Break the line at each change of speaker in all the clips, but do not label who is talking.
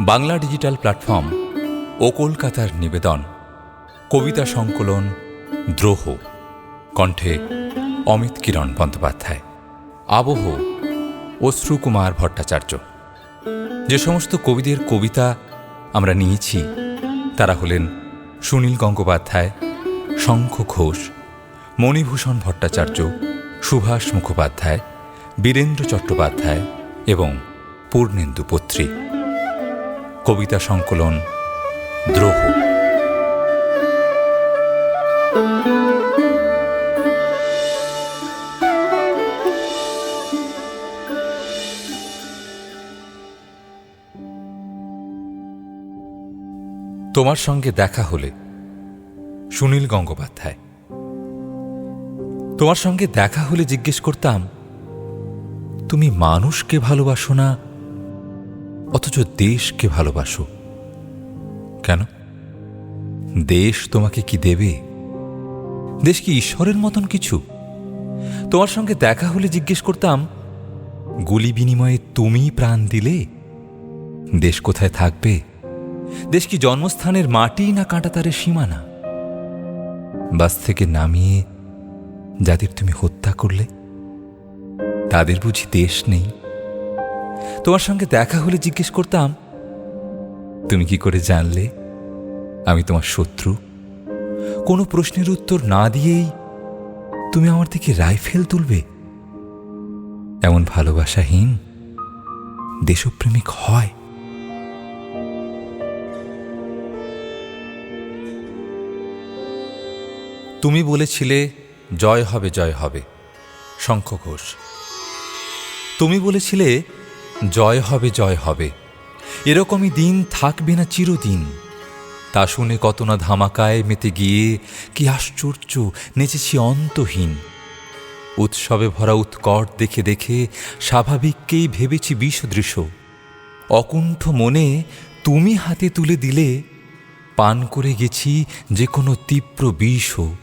Bangla digital platform ও কলকাতার নিবেদন। কবিতা সংকলন দ্রোহ। কণ্ঠে অমিত কিরণ বন্দ্যোপাধ্যায়। আবহ অশ্রুকুমার ভট্টাচার্য। যে সমস্ত কবিদের কবিতা আমরা নিয়েছি, তারা হলেন সুনীল গঙ্গোপাধ্যায়, শঙ্খ ঘোষ, মণিভূষণ ভট্টাচার্য, সুভাষ মুখোপাধ্যায়, বীরেন্দ্র চট্টোপাধ্যায় এবং পূর্ণেন্দু পত্রী কবিতা সংকলন দ্রোহ। তোমার সঙ্গে দেখা হলে সুনীল গঙ্গোপাধ্যায়। তোমার সঙ্গে দেখা হলে জিজ্ঞেস করতাম, তুমি মানুষকে ভালোবাসো না অথচ দেশকে ভালোবাসো। কেন? দেশ তোমাকে কি দেবে? দেশ কি ঈশ্বরের মতন কিছু? তোমার সঙ্গে দেখা হলে জিজ্ঞেস করতাম, গুলি বিনিময়ে তুমি প্রাণ দিলে? দেশ কোথায় থাকবে? দেশ কি জন্মস্থানের মাটি না কাঁটাতারের সীমানা? বাস থেকে নামিয়ে যাদের তুমি হত্যা করলে, তাদের বুঝি দেশ নেই? তোমার সঙ্গে দেখা হলে জিজ্ঞেস করতাম, তুমি কি করে জানলে আমি তোমার শত্রু? কোনো প্রশ্নের উত্তর না দিয়েই তুমি আমার থেকে রাইফেল তুলবে। এমন ভালোবাসাহীন দেশপ্রেমিক হয়। তুমি বলেছিলে, জয় হবে জয় হবে। শঙ্খ ঘোষ তুমি বলেছিলে জয় হবে জয় হবে। এরকমই দিন থাকবে না চিরদিন। তা শুনে কত না ধামাকায় মেতে গিয়ে কি আশ্চর্য, নেচেছি অন্তহীন। উৎসবে ভরা উৎকট দেখে দেখে স্বাভাবিককেই ভেবেছি বিষদৃশ্য অকুণ্ঠ মনে তুমি হাতে তুলে দিলে, পান করে গেছি যে কোনো তীব্র বিষও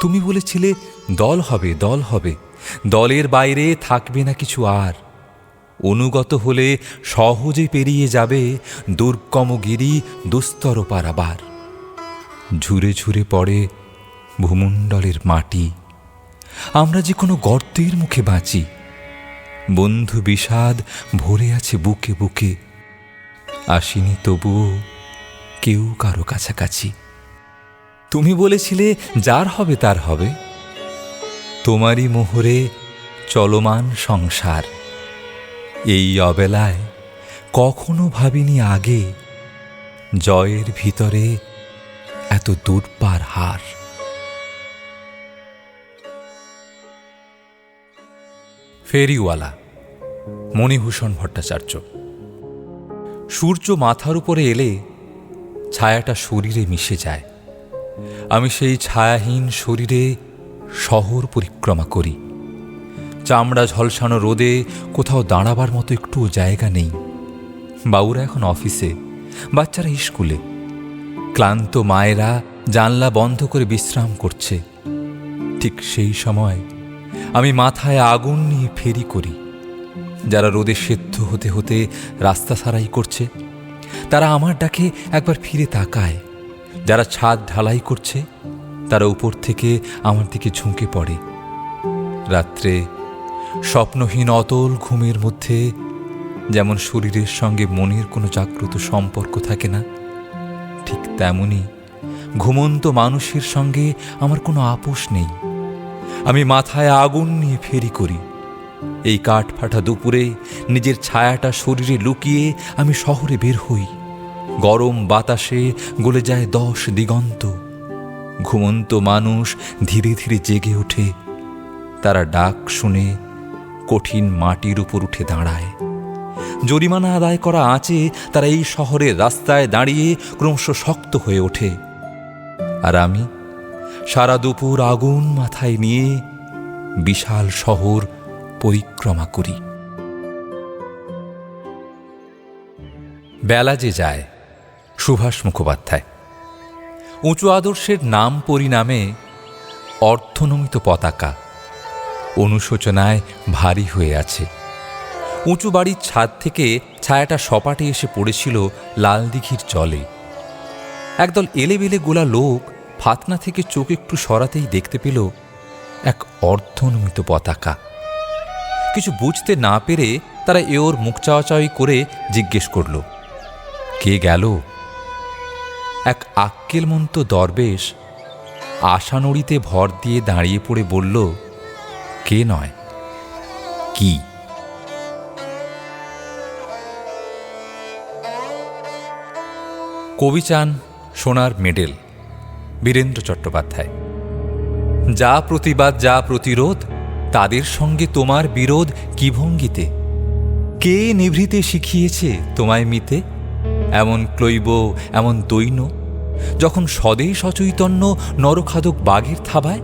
তুমি বলেছিলে, দল হবে দল হবে। দলের বাইরে থাকবে না কিছু আর। অনুগত হলে সহজে পেরিয়ে যাবে দুর্গমগিরি দুস্তর পারাবার ঝুরে ঝুরে পড়ে ভূমণ্ডলের মাটি। আমরা যে কোনো গর্তের মুখে বাঁচি। বন্ধু বিষাদ ভরে আছে বুকে বুকে। আসিনি তবুও কেউ কারও কাছাকাছি। তুমি বলেছিলে, যার হবে তার হবে। তোমারই মোহরে চলমান সংসার। এই অবেলায় কখনো ভাবিনি আগে জয়ের ভিতরে এত দূরপার হার। ফেরিওয়ালা, মণিভূষণ ভট্টাচার্য, সূর্য মাথার উপরে এলে ছায়াটা শরীরে মিশে যায়। আমি সেই ছায়াহীন শরীরে শহর পরিক্রমা করি। চামড়া ঝলসানো রোদে কোথাও দাঁড়াবার মতো একটুও জায়গা নেই। বাবুরা এখন অফিসে, বাচ্চারা স্কুলে। ক্লান্ত মায়েরা জানলা বন্ধ করে বিশ্রাম করছে। ঠিক সেই সময় আমি মাথায় আগুন নিয়ে ফেরি করি। যারা রোদে সেদ্ধ হতে হতে রাস্তা সারাই করছে, তারা আমার ডাকে একবার ফিরে তাকায়। যারা ছাদ ঢালাই করছে, তারা উপর থেকে আমার দিকে ঝুঁকে পড়ে। রাত্রে স্বপ্নহীন অতল ঘুমের মধ্যে, যেমন শরীরের সঙ্গে মনের কোনো জাগ্রত সম্পর্ক থাকে না, ঠিক তেমনি ঘুমন্ত মানুষের সঙ্গে আমার কোনো আপোষ নেই। আমি মাথায় আগুন নিয়ে ফেরি করি। এই কাঠ ফাটা দুপুরে নিজের ছায়াটা শরীরে লুকিয়ে আমি শহরে বের হই। গরম বাতাসে গলে যায় দশ দিগন্ত। ঘুমন্ত মানুষ ধীরে ধীরে জেগে ওঠে। তারা ডাক শুনে কঠিন মাটির উপর উঠে দাঁড়ায়। জরিমানা আদায় করা আঁচে তারা এই শহরের রাস্তায় দাঁড়িয়ে ক্রমশ শক্ত হয়ে ওঠে। আর আমি সারা দুপুর আগুন মাথায় নিয়ে বিশাল শহর পরিক্রমা করি। বেলা যে যায়, সুভাষ মুখোপাধ্যায়। উঁচু আদর্শের নাম পরিণামে অর্থনমিত পতাকা অনুশোচনায় ভারী হয়ে আছে। উঁচু বাড়ির ছাদ থেকে ছায়াটা সপাটে এসে পড়েছিল লাল দিঘির জলে। একদল এলেবেলে গোলা লোক ফাতনা থেকে চোখ একটু সরাতেই দেখতে পেল এক অর্ধনমিত পতাকা। কিছু বুঝতে না পেরে তারা এ ওর মুখ চাওয়াচাওয়ি করে জিজ্ঞেস করল, কে গেল? এক আক্কেলমন্ত দরবেশ আশানড়িতে ভর দিয়ে দাঁড়িয়ে পড়ে বলল কে নয়? কি? কবি চান সোনার মেডেল, বীরেন্দ্র চট্টোপাধ্যায়। যা প্রতিবাদ, যা প্রতিরোধ, তাদের সঙ্গে তোমার বিরোধ কি ভঙ্গিতে? কে নিভৃতে শিখিয়েছে তোমায় মিতে? এমন ক্লৈব, এমন দৈন্য, যখন স্বদেশ অচৈতন্য নরখাদক বাঘের থাবায়?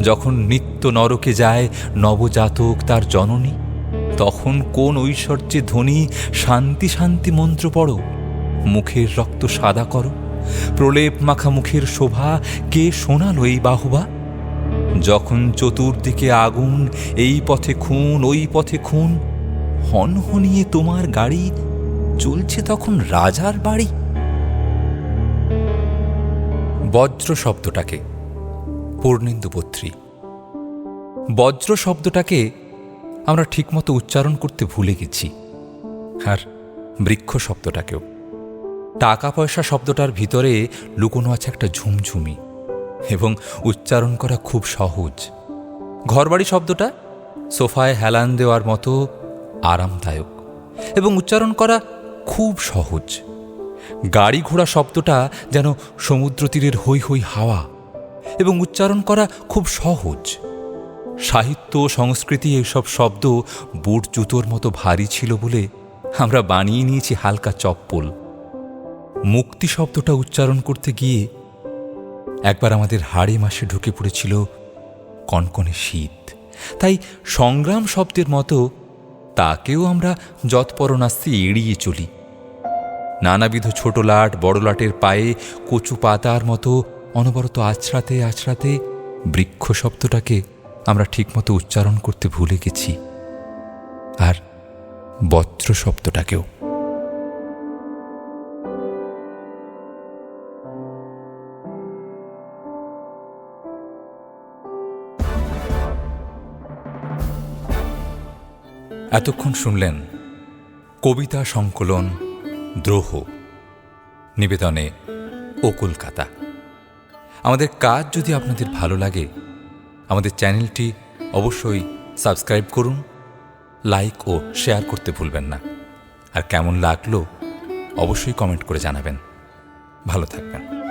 যখন নিত্য নরকে যায় নবজাতক তার জননী, তখন কোন ঐশ্বর্যে ধ্বনি শান্তি শান্তি মন্ত্র পড়ো? মুখের রক্ত সাদা করো। প্রলেপ মাখা মুখের শোভা কে শোনাল এই বাহুবা? যখন চতুর্দিকে আগুন, এই পথে খুন, ওই পথে খুন, হনহনিয়ে তোমার গাড়ি চলছে তখন রাজার বাড়ি? বজ্র শব্দটাকে পূর্ণেন্দুপত্রী। বজ্র শব্দটাকে আমরা ঠিকমতো উচ্চারণ করতে ভুলে গেছি। আর বৃক্ষ শব্দটাকেও। টাকা পয়সা শব্দটার ভিতরে লুকোনো আছে একটা ঝুমঝুমি এবং উচ্চারণ করা খুব সহজ। ঘরবাড়ি শব্দটা সোফায় হেলান দেওয়ার মতো আরামদায়ক এবং উচ্চারণ করা খুব সহজ। গাড়ি ঘোড়া শব্দটা যেন সমুদ্র তীরের হৈ হৈ হাওয়া এবং উচ্চারণ করা খুব সহজ। সাহিত্য সংস্কৃতি এইসব শব্দ বুট জুতোর মতো ভারী ছিল বলে আমরা বানিয়ে নিয়েছি হালকা চপ্পল। মুক্তি শব্দটা উচ্চারণ করতে গিয়ে একবার আমাদের হাড়ে মাসে ঢুকে পড়েছিল কনকনে শীত। তাই সংগ্রাম শব্দের মতো তাকেও আমরা যৎপরণাস্তি এড়িয়ে চলি। নানাবিধ ছোট লাট, বড় লাটের পায়ে কচু পাতার মতো অনবরত আছড়াতে আছড়াতে বৃক্ষ শব্দটাকে আমরা ঠিকমতো উচ্চারণ করতে ভুলে গেছি। আর বজ্র শব্দটাকেও। এতক্ষণ শুনলেন কবিতা সংকলন দ্রোহ, নিবেদনে ও কলকাতা আমাদের কাজ যদি আপনাদের ভালো লাগে, আমাদের চ্যানেলটি অবশ্যই সাবস্ক্রাইব করুন, লাইক ও শেয়ার করতে ভুলবেন না। আর কেমন লাগল, অবশ্যই কমেন্ট করে জানাবেন। ভালো থাকবেন।